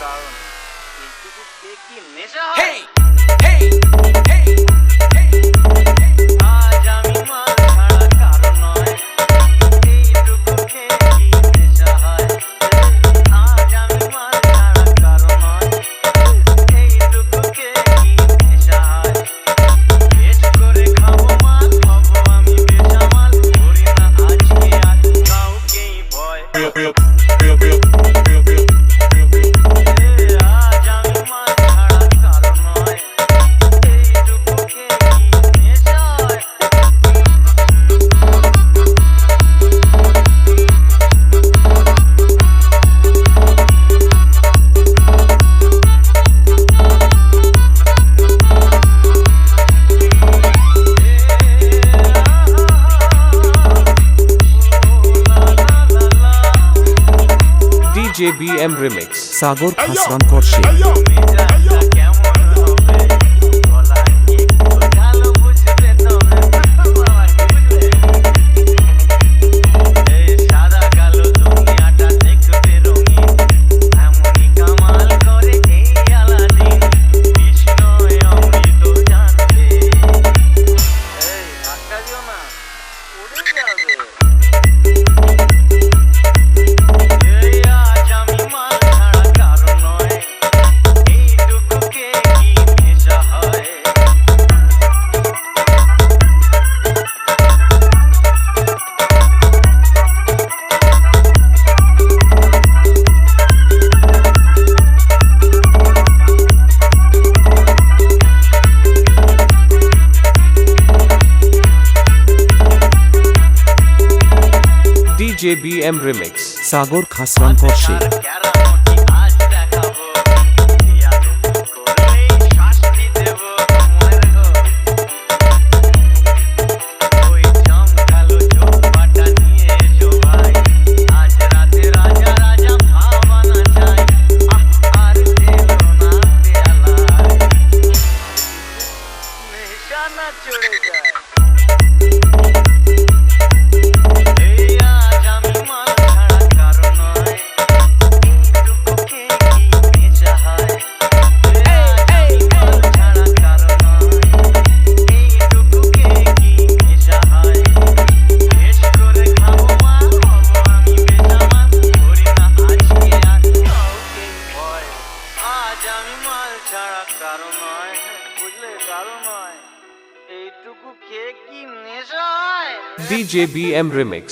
কারণ এইটুকু কে নেশা হয় hey, hey, hey. আজ আমি মাল ছাড়া কারও নয় এইটুকু কে কি নেশা হয় আজ আমি মাল ছাড়া কারও নয় এইটুকু কে কি নেশা হয় পেট করে খাব মাল হব আমি বেসামাল করি না আজকে আর কাউকেই ভয় DJ BM Remix. সাগর খাসরান করছে DJ BM Remix সাগর খাসরান করছে আর আজ মাল ছাড়া কারও নয়। বুঝলে? কারও নয়। এইটুকু খেয়ে কি নেশা হয় DJ BM Remix